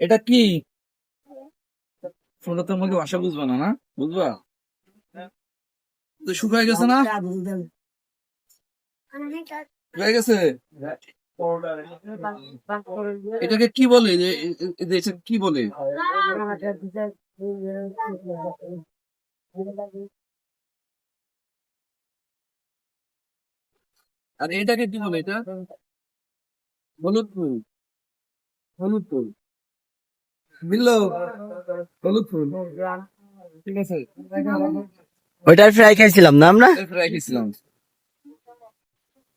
এটা কি? তোমরা তো ভাষা বুঝবা না না? বুঝবা? শুকায় গেছে না? শুকায় গেছে? এটাকে কি বলে? কি বলে? আর এটাকে কি বলে এটা? হলুদ ফুল। হলুদ ফুল। বুঝলো হলুদ ফুল ঠিক আছে। ওইটার ফ্রাই খাইছিলাম না আমরা? এরপরে রেখেছিলাম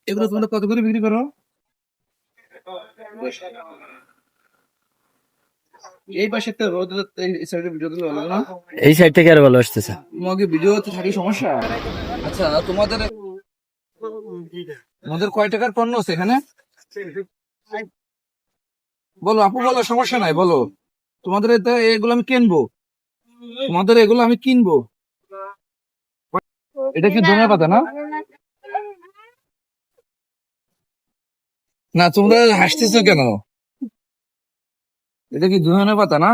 এগুলো তোমরা কত করে বিক্রি করো? এই পাশে একটা রোদ এই সাইডে ভিডিও দিলে ভালো না? এই সাইড থেকে আর ভালো আসতেছে। তোমাকে ভিডিও তো থাকি সমস্যা? আচ্ছা তোমাদের তোমাদের কয় টাকার পণ্য আছে এখানে? বলো আপু বলো সমস্যা নাই বলো। তোমাদের এগুলো আমি কিনবো। তোমাদের এগুলো আমি কিনবো। এটা কি ধনে পাতা না? না তোমরা হাসতেছো কেন? এটা কি ধনে পাতা না?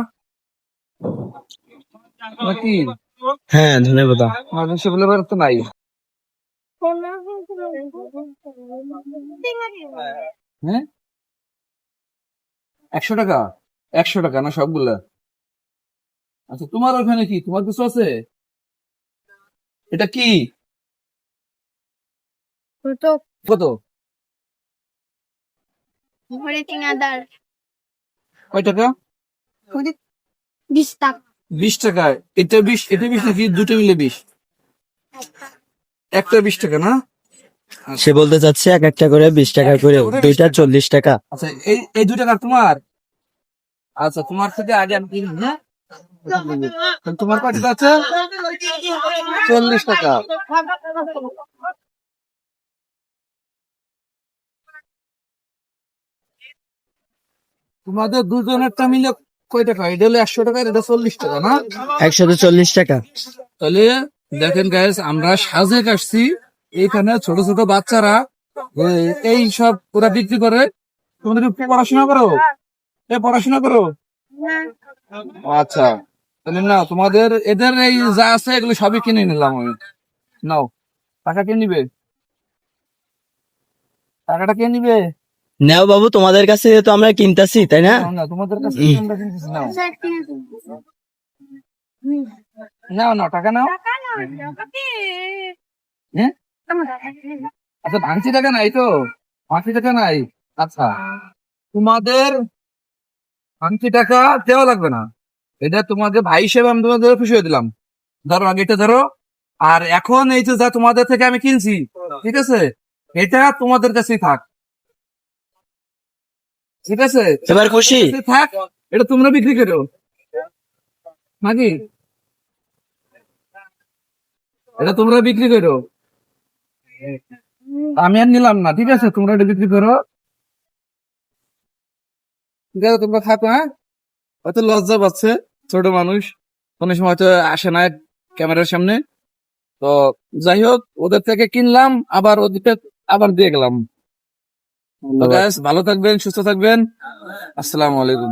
নাকি হ্যাঁ ধন্যবাদ আমাদের সেগুলো তো নাই। হ্যাঁ? একশো টাকা? একশো টাকা না সবগুলা? আচ্ছা তোমার ওখানে কি? তোমার কিছু আছে? এটা কি? কত কয় টাকা? বিশ টাকা। বিশ টাকা। এটা বিশ এটা বিশ নাকি দুটো মিলে বিশ? একটা বিশ টাকা না? সে বলতে চাচ্ছে এক একটা করে বিশ টাকা করে দুইটা চল্লিশ টাকা। আচ্ছা এই এই দুই টাকা তোমার? আচ্ছা তোমার থেকে আগে আমি কিনি হ্যাঁ? তোমার কত আছে? চল্লিশ টাকা। তোমাদের দুজনেরটা মিলে কয় টাকা? এটা হলো একশো টাকা এটা চল্লিশ টাকা না? একসাথে চল্লিশ টাকা। তাহলে দেখেন গাইস আমরা সাজেক আসছি। এইখানে ছোট ছোট বাচ্চারা এই সব ওরা বিক্রি করে। তোমাদের পড়াশোনা করো। এ পড়াশোনা করো? আচ্ছা। তাহলে না তোমাদের এদের এই যা আছে এগুলো সবই কিনে নিলাম আমি। নাও টাকা কে নিবে? টাকাটা কে নিবে? নেও বাবু তোমাদের কাছে তো আমরা কিনতাছি তাই না? তোমাদের কাছে আমরা কিনতেছি, নাও। নাও নাও টাকা নাও। হ্যাঁ আচ্ছা ভাঙছি টাকা নাই তো? ভাঙছি টাকা নাই? আচ্ছা। তোমাদের ভাঙছি টাকা দেওয়া লাগবে না। এটা তোমাদের ভাই হিসেবে আমি তোমাদের খুশি দিলাম। ধরো আগে এটা ধরো। আর এখন এই যে যা তোমাদের থেকে আমি কিনছি ঠিক আছে? এটা তোমাদের কাছেই থাক। ঠিক আছে? এবার খুশি? থাক এটা তোমরা বিক্রি করো। নাকি? এটা তোমরা বিক্রি করো। আমি আর নিলাম না ঠিক আছে? তোমরা এটা বিক্রি করো। আছে তোমরা থাকো হ্যাঁ? হয়তো লজ্জা পাচ্ছে ছোট মানুষ। কোনো সময় হয়তো আসে না ক্যামেরার সামনে। তো যাই হোক ওদের থেকে কিনলাম আবার ওদিকে আবার দিয়ে গেলাম। ভালো থাকবেন সুস্থ থাকবেন। আসসালামু আলাইকুম।